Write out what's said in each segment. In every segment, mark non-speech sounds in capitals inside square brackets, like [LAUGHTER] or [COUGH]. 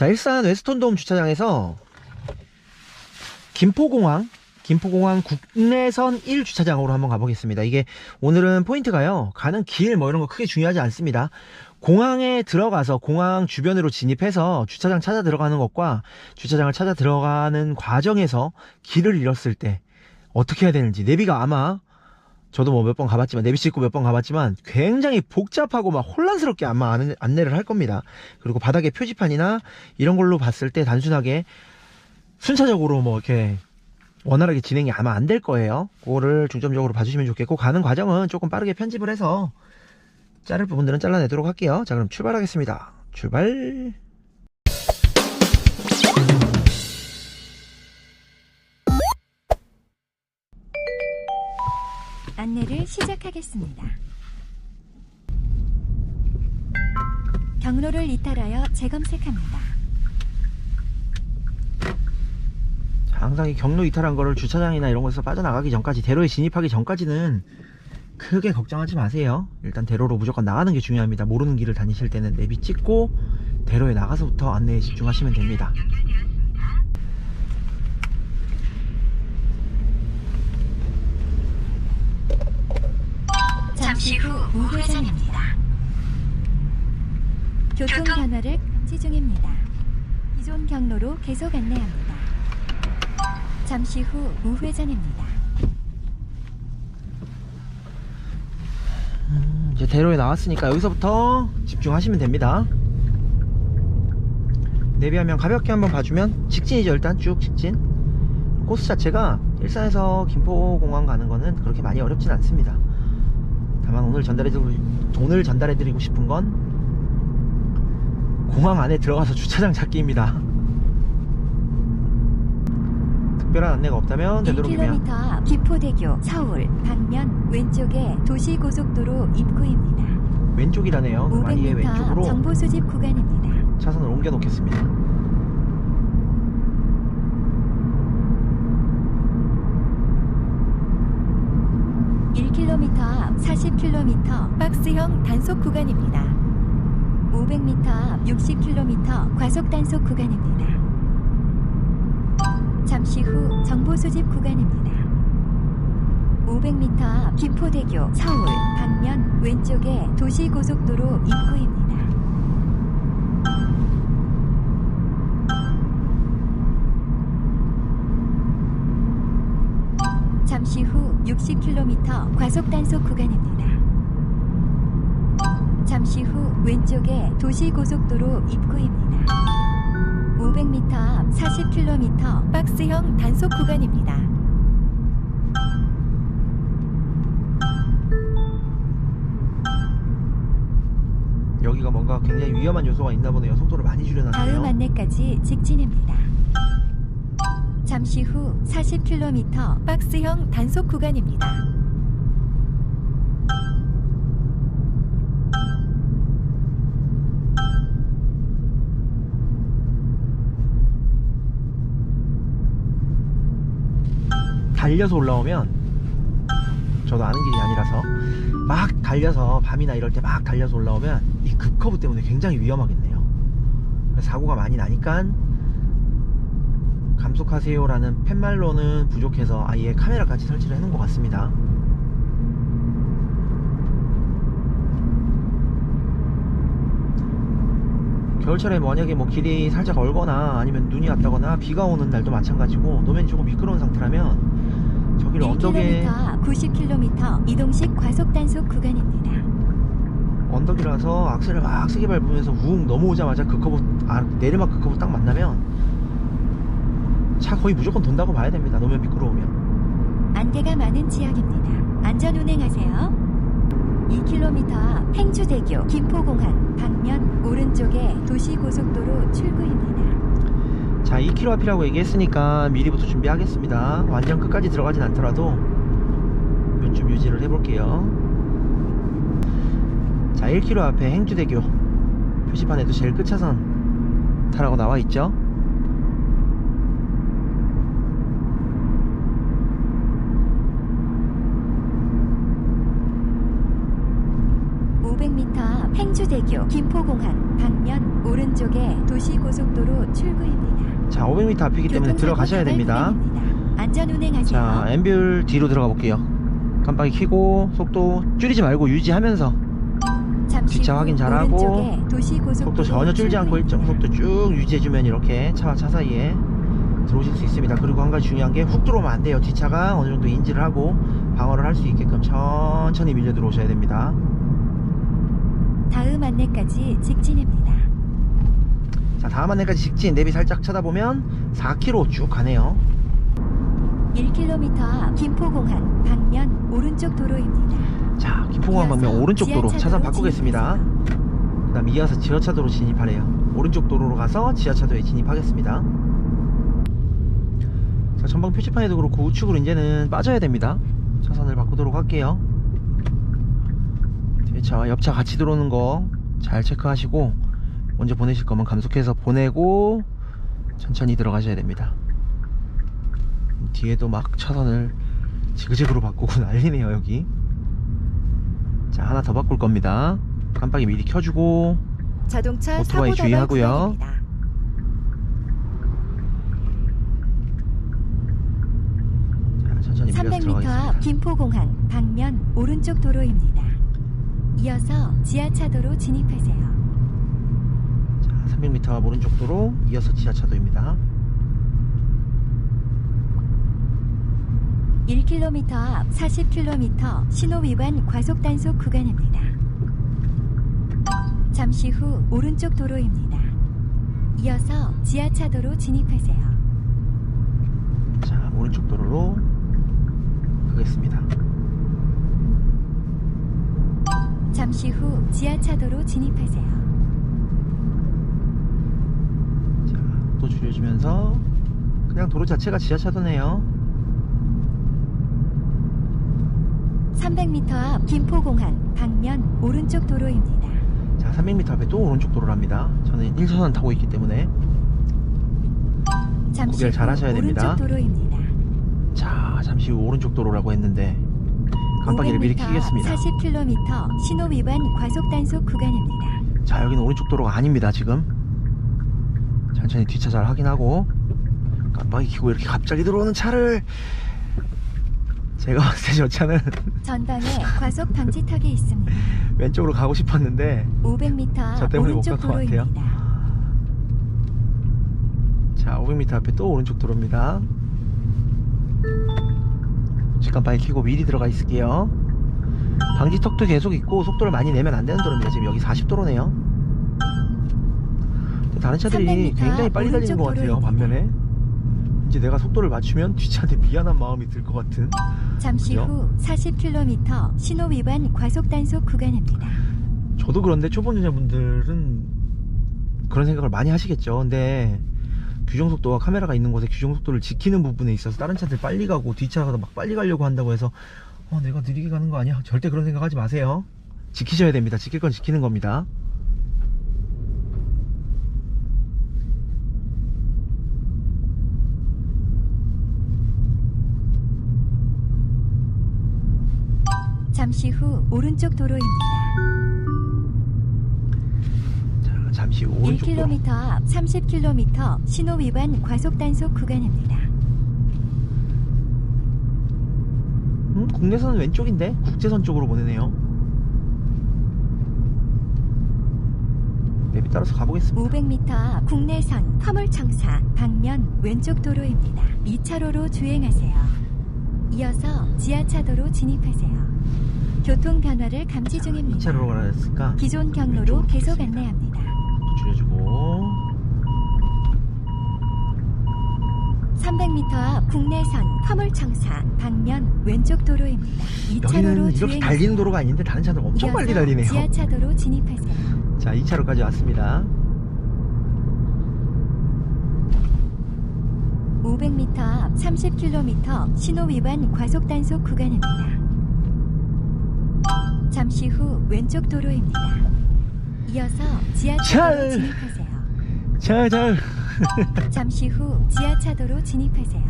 자, 일산 웨스턴돔 주차장에서 김포공항, 김포공항 국내선 1 주차장으로 한번 가보겠습니다. 이게 오늘은 포인트가요. 가는 길 뭐 이런 거 크게 중요하지 않습니다. 공항에 들어가서 공항 주변으로 진입해서 주차장 찾아 들어가는 것과 주차장을 찾아 들어가는 과정에서 길을 잃었을 때 어떻게 해야 되는지 내비가 아마 저도 뭐 몇 번 가봤지만 내비 찍고 몇 번 가봤지만 굉장히 복잡하고 막 혼란스럽게 아마 안- 안내를 할 겁니다. 그리고 바닥에 표지판이나 이런 걸로 봤을 때 단순하게 순차적으로 뭐 이렇게 원활하게 진행이 아마 안 될 거예요. 그거를 중점적으로 봐주시면 좋겠고 가는 과정은 조금 빠르게 편집을 해서 자를 부분들은 잘라내도록 할게요. 자 그럼 출발하겠습니다. 출발. 안내를 시작하겠습니다. 경로를 이탈하여 재검색합니다. 자, 항상 이 경로 이탈한 거를 주차장이나 이런 곳에서 빠져나가기 전까지 대로에 진입하기 전까지는 크게 걱정하지 마세요. 일단 대로로 무조건 나가는 게 중요합니다. 모르는 길을 다니실 때는 내비 찍고 대로에 나가서부터 안내에 집중하시면 됩니다. 잠시 후 우회전입니다. 교통 변화를 감지 중입니다. 기존 경로로 계속 안내합니다. 잠시 후 우회전입니다. 음, 이제 대로에 나왔으니까 여기서부터 집중하시면 됩니다. 내비하면 가볍게 한번 봐주면 직진이죠 일단 쭉 직진 코스 자체가 일산에서 김포공항 가는 거는 그렇게 많이 어렵진 않습니다 다만 오늘 전달해드리고 오늘 전달해 드리고 싶은 건 공항 안에 들어가서 주차장 찾기입니다 특별한 안내가 없다면 되도록이면 1km 앞 기포대교 서울 방면 왼쪽에 도시고속도로 입구입니다. 왼쪽이라네요 마리의 500m 앞 왼쪽으로 정보 수집 구간입니다. 차선을 옮겨 놓겠습니다. 일 k m 앞 40km 박스형 단속 구간입니다. 500m 앞 60km 과속 단속 구간입니다. 잠시 후 정보 수집 구간입니다. 500m 앞 김포대교 서울 방면 왼쪽에 도시고속도로 입구입니다. 잠시 후 60km 과속 단속 구간입니다. 잠시 후 왼쪽에 도시고속도로 입구입니다. 500m 앞 40km 박스형 단속 구간입니다. 여기가 뭔가 굉장히 위험한 요소가 있나 보네요. 속도를 많이 다음 줄여놨네요. 안내까지 직진입니다. 잠시 후 40km 박스형 단속 구간입니다. 달려서 올라오면 저도 아는 길이 아니라서 막 달려서 밤이나 이럴 때 막 달려서 올라오면 이 급커브 때문에 굉장히 위험하겠네요. 사고가 많이 나니까 감속하세요라는 팻말로는 부족해서 아예 카메라까지 설치를 해놓은 것 같습니다. 겨울철에 만약에 뭐 길이 살짝 얼거나 아니면 눈이 왔다거나 비가 오는 날도 마찬가지고 노면이 조금 미끄러운 상태라면 저기를 언덕에 1km 앞 90km 이동식 과속 단속 구간입니다. 언덕이라서 악셀을 막 세게 밟으면서 우웅 넘어오자마자 그 커브 아, 내리막 그 커브 딱 만나면 차 거의 무조건 돈다고 봐야 됩니다 노면 미끄러우면 안개가 많은 지역입니다. 안전 운행하세요. 2km 앞 행주대교 김포공항 방면 오른쪽에 도시고속도로 출구입니다. 자 2km 앞이라고 얘기했으니까 미리부터 준비하겠습니다 완전 끝까지 들어가진 않더라도 요쯤 유지를 해볼게요 자 1km 앞에 행주대교 표시판에도 제일 끝차선 타라고 나와 있죠 500m 앞 300m 행주대교 김포공항 방면 오른쪽에 도시고속도로 출구입니다. 자 500m 앞이기 때문에 들어가셔야 됩니다. 구간입니다. 안전 운행하세요. 자 앰뷸 뒤로 들어가 볼게요. 깜빡이 켜고 속도 줄이지 말고 유지하면서 뒷차 후 확인 잘하고 속도 전혀 줄지 않고 일정. 속도 쭉 유지해주면 이렇게 차와 차 사이에 들어오실 수 있습니다. 그리고 한 가지 중요한 게 훅 들어오면 안 돼요. 뒷차가 어느 정도 인지를 하고 방어를 할 수 있게끔 천천히 밀려 들어오셔야 됩니다. 다음 안내까지 직진입니다. 자 다음 안내까지 직진 내비 살짝 쳐다보면 4km 쭉 가네요. 1km 앞 김포공항 방면 오른쪽 도로입니다. 자 김포공항 방면 오른쪽 도로 차선 바꾸겠습니다. 그 다음 이어서 지하차도로 진입하래요. 오른쪽 도로로 가서 지하차도에 진입하겠습니다. 자, 전방 표지판에도 그렇고 우측으로 이제는 빠져야 됩니다. 차선을 바꾸도록 할게요. 뒤차, 옆차 같이 들어오는 거 잘 체크하시고 먼저 보내실 거면 감속해서 보내고 천천히 들어가셔야 됩니다. 뒤에도 막 차선을 지그재그로 바꾸고 [LAUGHS] 난리네요, 여기. 자, 하나 더 바꿀 겁니다. 깜빡이 미리 켜주고 자동차 오토바이 주의하고요. 구간입니다. 자, 천천히 밀려서 300m 앞 들어가겠습니다. 김포공항 방면 오른쪽 도로입니다. 이어서 지하차도로 진입하세요. 자, 300m 앞 오른쪽 도로 이어서 지하차도입니다. 1km 앞 40km 신호 위반 과속 단속 구간입니다. 잠시 후 오른쪽 도로입니다. 이어서 지하차도로 진입하세요. 자, 오른쪽 도로로 가겠습니다. 잠시 후 지하차도로 진입하세요. 자, 또 줄여주면서 그냥 도로 자체가 지하차도네요. 300m 앞 김포공항 방면 오른쪽 도로입니다. 자, 300m 앞에 또 오른쪽 도로랍니다. 저는 1차선 타고 있기 때문에 잠시 구별 잘후 하셔야 됩니다. 오른쪽 도로입니다. 자, 잠시 후 오른쪽 도로라고 했는데 깜빡이를 미리 500m 앞 켜겠습니다. 40km 신호 위반 과속 단속 구간입니다. 자, 여기는 오른쪽 도로가 아닙니다, 지금. 천천히 뒷차 잘 확인하고 깜빡이 켜고 이렇게 갑자기 들어오는 차를 제가 [LAUGHS] 봤을 때 저 차는 전방에 과속 방지턱이 있습니다. [LAUGHS] 왼쪽으로 가고 싶었는데 500m 저앞 때문에 못 오른쪽 갈것 같아요. 자 500m 앞에 또 오른쪽 도로입니다 깜빡이 켜고 미리 들어가 있을게요 방지턱도 계속 있고 속도를 많이 내면 안 되는 도로입니다 지금 여기 40도로네요 다른 차들이 300m 굉장히 빨리 달리는 것 같아요 반면에 이제 내가 속도를 맞추면 뒷차한테 미안한 마음이 들 것 같은 잠시 그죠? 후 40km 신호 위반 과속 단속 구간입니다. 저도 그런데 초보 운전자분들은 그런 생각을 많이 하시겠죠. 근데 규정 속도와 카메라가 있는 곳에 규정 속도를 지키는 부분에 있어서 다른 차들 빨리 가고 뒷차가 막 빨리 가려고 한다고 해서 어, 내가 느리게 가는 거 아니야? 절대 그런 생각하지 마세요. 지키셔야 됩니다. 지킬 건 지키는 겁니다. 잠시 후 오른쪽 도로입니다. 자, 잠시 후 오른쪽 도로. 1km 앞 30km 신호 위반 과속 단속 구간입니다. 음, 국내선은 왼쪽인데 국제선 쪽으로 보내네요. 맵이 따라서 가보겠습니다. 500m 앞 국내선 화물청사 방면 왼쪽 도로입니다. 2차로로 주행하세요. 이어서 지하차도로 진입하세요. 교통 변화를 감지 중입니다. 2차로로 가라 했으니까 기존 경로로 계속. 안내합니다. 또 줄여주고 300m 앞 국내선 화물청사 방면 왼쪽 도로입니다. 2차로로 여기는 이렇게. 달리는 도로가 아닌데 다른 차들 엄청 빨리 이어서 달리네요. 지하차도로 진입하세요. 자, 2차로까지 왔습니다. 500m 앞 30km 신호 위반 과속 단속 구간입니다. 잠시 후 왼쪽 도로입니다. 이어서 지하차도로 잘. 진입하세요. 잘, 잘. [LAUGHS] 잠시 후 지하차도로 진입하세요.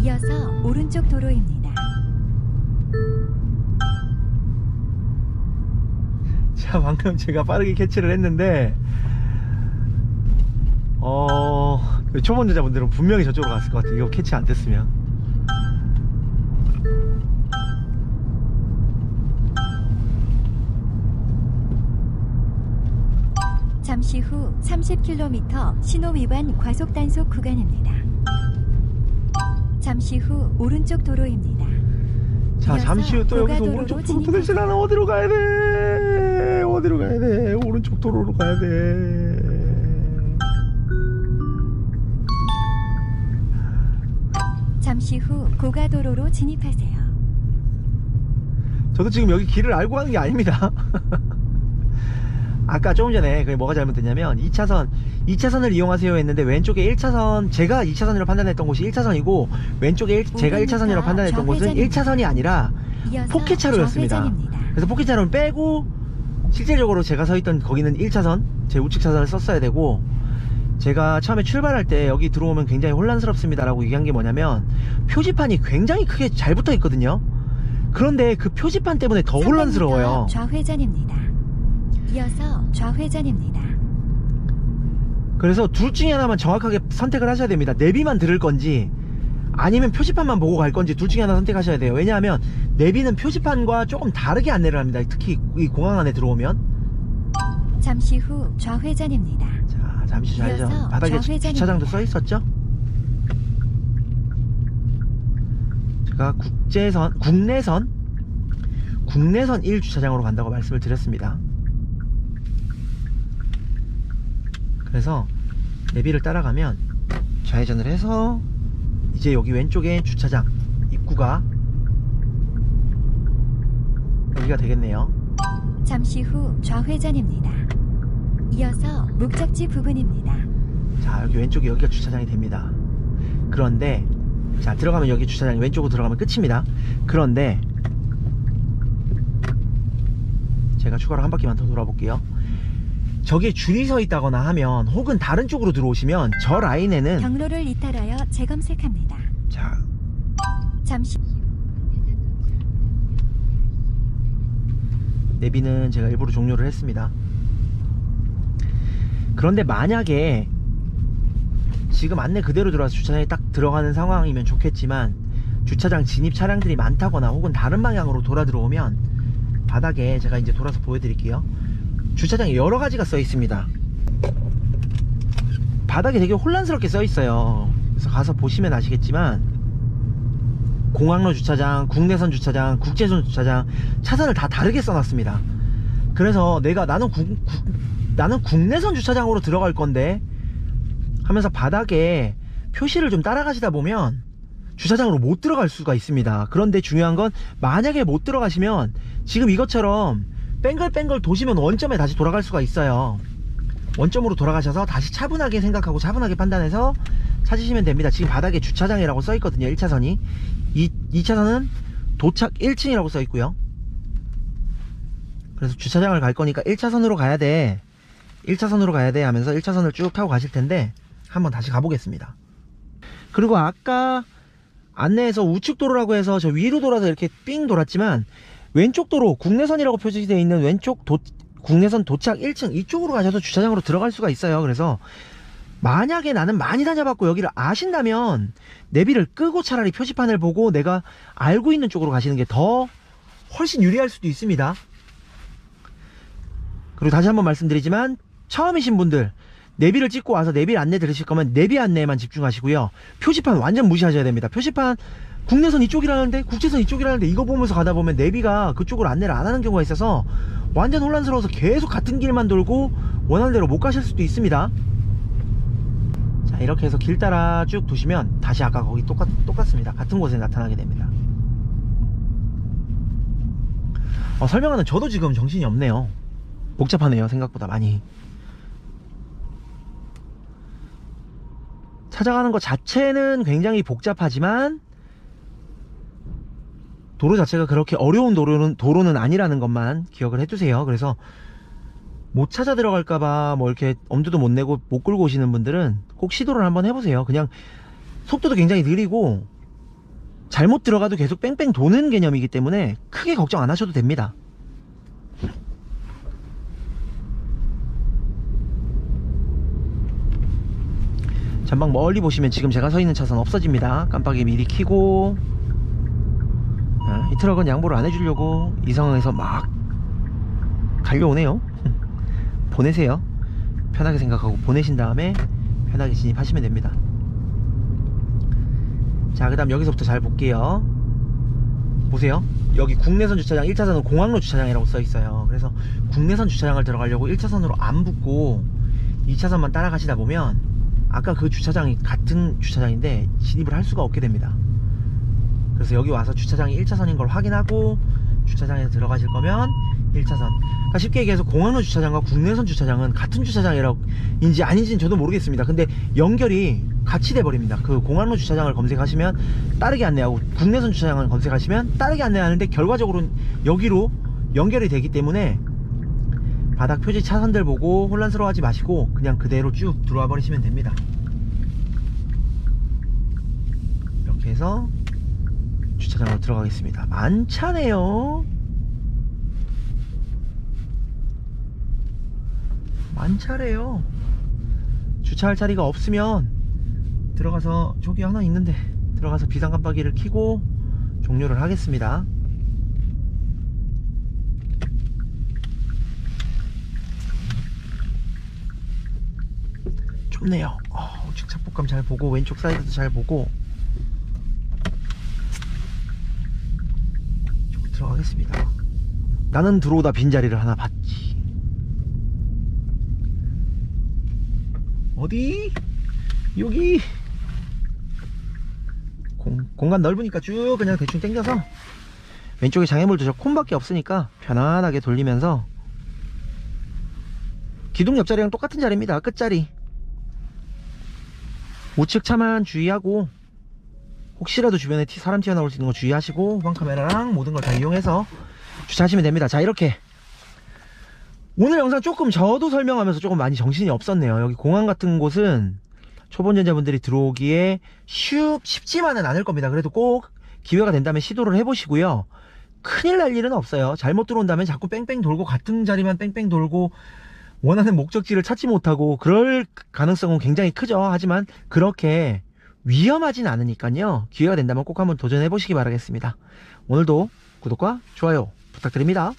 이어서 오른쪽 도로입니다. 자, 자, 방금 제가 빠르게 캐치를 했는데, 어, 초보자분들은 분명히 저쪽으로 갔을 것 같아요. 이거 캐치 안 됐으면. 잠시 후 30km 신호 위반 과속 단속 구간입니다. 잠시 후 오른쪽 도로입니다. 자, 잠시 후 또 여기서 오른쪽 도로 진입합니다. 도대체 나는 어디로 가야 돼? 어디로 가야 돼? 오른쪽 도로로 가야 돼. 잠시 후 고가도로로 진입하세요. 저도 지금 여기 길을 알고 가는 게 아닙니다. [LAUGHS] 아까 조금 전에 그게 뭐가 잘못됐냐면 2차선 2차선을 이용하세요 했는데 왼쪽에 1차선 제가 2차선이라고 판단했던 곳이 1차선이고 왼쪽에 일- 제가 500m 1차선이라고 판단했던 곳은 좌회전입니다. 1차선이 아니라 포켓차로였습니다. 그래서 포켓차로는 빼고 실제적으로 제가 서 있던 거기는 1차선 제 우측 차선을 썼어야 되고 제가 처음에 출발할 때 여기 들어오면 굉장히 혼란스럽습니다 라고 얘기한 게 뭐냐면 표지판이 굉장히 크게 잘 붙어 있거든요. 그런데 그 표지판 때문에 더 300m 혼란스러워요. 좌회전입니다. 이어서 좌회전입니다. 그래서 둘 중에 하나만 정확하게 선택을 하셔야 됩니다. 내비만 들을 건지 아니면 표지판만 보고 갈 건지 둘 중에 하나 선택하셔야 돼요. 왜냐하면 내비는 표지판과 조금 다르게 안내를 합니다. 특히 이 공항 안에 들어오면 잠시 후 좌회전입니다. 자 잠시 좌회전 바닥에 주- 좌회전입니다. 주차장도 써 있었죠? 제가 국제선 국내선 국내선 1주차장으로 간다고 말씀을 드렸습니다. 그래서 내비를 따라가면 좌회전을 해서 이제 여기 왼쪽에 주차장 입구가 여기가 되겠네요. 잠시 후 좌회전입니다. 이어서 목적지 부근입니다. 자 여기 왼쪽에 여기가 주차장이 됩니다 그런데 자 들어가면 여기 주차장이 왼쪽으로 들어가면 끝입니다 그런데 제가 추가로 한 바퀴만 더 돌아볼게요 저기에 줄이 서 있다거나 하면 혹은 다른 쪽으로 들어오시면 저 라인에는 경로를 이탈하여 재검색합니다. 자. 잠시 내비는 제가 일부러 종료를 했습니다. 그런데 만약에 지금 안내 그대로 들어와서 주차장에 딱 들어가는 상황이면 좋겠지만 주차장 진입 차량들이 많다거나 혹은 다른 방향으로 돌아 들어오면 바닥에 제가 이제 돌아서 보여드릴게요 주차장에 여러 가지가 써 있습니다 바닥에 되게 혼란스럽게 써 있어요 그래서 가서 보시면 아시겠지만 공항로 주차장, 국내선 주차장, 국제선 주차장 차선을 다 다르게 써놨습니다. 그래서 내가 나는 국, 국- 나는 국내선 주차장으로 들어갈 건데 하면서 바닥에 표시를 좀 따라가시다 보면 주차장으로 못 들어갈 수가 있습니다. 그런데 중요한 건 만약에 못 들어가시면 지금 이것처럼 뺑글뺑글 도시면 원점에 다시 돌아갈 수가 있어요. 원점으로 돌아가셔서 다시 차분하게 생각하고 차분하게 판단해서 찾으시면 됩니다. 지금 바닥에 주차장이라고 써 있거든요. 1차선이. 이 2차선은 도착 1층이라고 써 있고요. 그래서 주차장을 갈 거니까 1차선으로 가야 돼. 1차선으로 가야 돼 하면서 1차선을 쭉 타고 가실 텐데 한번 다시 가보겠습니다. 그리고 아까 안내에서 우측 도로라고 해서 저 위로 돌아서 이렇게 삥 돌았지만 왼쪽 도로 국내선이라고 표시되어 있는 왼쪽 도, 국내선 도착 1층 이쪽으로 가셔서 주차장으로 들어갈 수가 있어요. 그래서 만약에 나는 많이 다녀봤고 여기를 아신다면 내비를 끄고 차라리 표지판을 보고 내가 알고 있는 쪽으로 가시는 게 더 훨씬 유리할 수도 있습니다. 그리고 다시 한번 말씀드리지만 처음이신 분들 내비를 찍고 와서 내비 안내 들으실 거면 내비 안내에만 집중하시고요. 표지판 완전 무시하셔야 됩니다. 표지판 국내선 이쪽이라는데 국제선 이쪽이라는데 이거 보면서 가다 보면 내비가 그쪽으로 안내를 안 하는 경우가 있어서 완전 혼란스러워서 계속 같은 길만 돌고 원하는 대로 못 가실 수도 있습니다. 자 이렇게 해서 길 따라 쭉 도시면 다시 아까 거기 똑같, 똑같습니다. 같은 곳에 나타나게 됩니다. 어, 설명하는 저도 지금 정신이 없네요. 복잡하네요 생각보다 많이. 찾아가는 것 자체는 굉장히 복잡하지만 도로 자체가 그렇게 어려운 도로는 도로는 아니라는 것만 기억을 해주세요. 그래서 못 찾아 들어갈까봐 뭐 이렇게 엄두도 못 내고 못 끌고 오시는 분들은 꼭 시도를 한번 해보세요. 그냥 속도도 굉장히 느리고 잘못 들어가도 계속 뺑뺑 도는 개념이기 때문에 크게 걱정 안 하셔도 됩니다. 전방 멀리 보시면 지금 제가 서 있는 차선 없어집니다. 깜빡이 미리 켜고. 이 트럭은 양보를 안 해주려고 이 상황에서 막 달려오네요. [LAUGHS] 보내세요. 편하게 생각하고 보내신 다음에 편하게 진입하시면 됩니다. 자, 그 다음 여기서부터 잘 볼게요. 보세요. 여기 국내선 주차장 1차선은 공항로 주차장이라고 써 있어요. 그래서 국내선 주차장을 들어가려고 1차선으로 안 붙고 2차선만 따라가시다 보면 아까 그 주차장이 같은 주차장인데 진입을 할 수가 없게 됩니다. 그래서 여기 와서 주차장이 1차선인 걸 확인하고 주차장에 들어가실 거면 1차선. 그러니까 쉽게 얘기해서 공항로 주차장과 국내선 주차장은 같은 주차장이라고인지 아닌지는 저도 모르겠습니다. 근데 연결이 같이 돼 버립니다. 그 공항로 주차장을 검색하시면 따르게 안내하고 국내선 주차장을 검색하시면 따르게 안내하는데 결과적으로 여기로 연결이 되기 때문에 바닥 표지 차선들 보고 혼란스러워하지 마시고 그냥 그대로 쭉 들어와 버리시면 됩니다. 이렇게 해서 주차장으로 들어가겠습니다. 만차네요. 만차래요. 주차할 자리가 없으면 들어가서 저기 하나 있는데 들어가서 비상 깜빡이를 켜고 종료를 하겠습니다. 좁네요. 어, 우측 착복감 잘 보고 왼쪽 사이드도 잘 보고 들어가겠습니다. 나는 들어오다 빈자리를 하나 봤지. 어디? 여기 공, 공간 넓으니까 쭉 그냥 대충 당겨서 왼쪽에 장애물도 저 콤밖에 없으니까 편안하게 돌리면서 기둥 옆자리랑 똑같은 자리입니다 끝자리 우측 차만 주의하고 혹시라도 주변에 티- 사람 튀어나올 수 있는 거 주의하시고 후방 카메라랑 모든 걸 다 이용해서 주차하시면 됩니다 자 이렇게 오늘 영상 조금 저도 설명하면서 조금 많이 정신이 없었네요 여기 공항 같은 곳은 초보전자분들이 들어오기에 쉽, 쉽지만은 않을 겁니다. 그래도 꼭 기회가 된다면 시도를 해보시고요. 큰일 날 일은 없어요. 잘못 들어온다면 자꾸 뺑뺑 돌고 같은 자리만 뺑뺑 돌고 원하는 목적지를 찾지 못하고 그럴 가능성은 굉장히 크죠. 하지만 그렇게 위험하진 않으니까요. 기회가 된다면 꼭 한번 도전해 보시기 바라겠습니다. 오늘도 구독과 좋아요 부탁드립니다.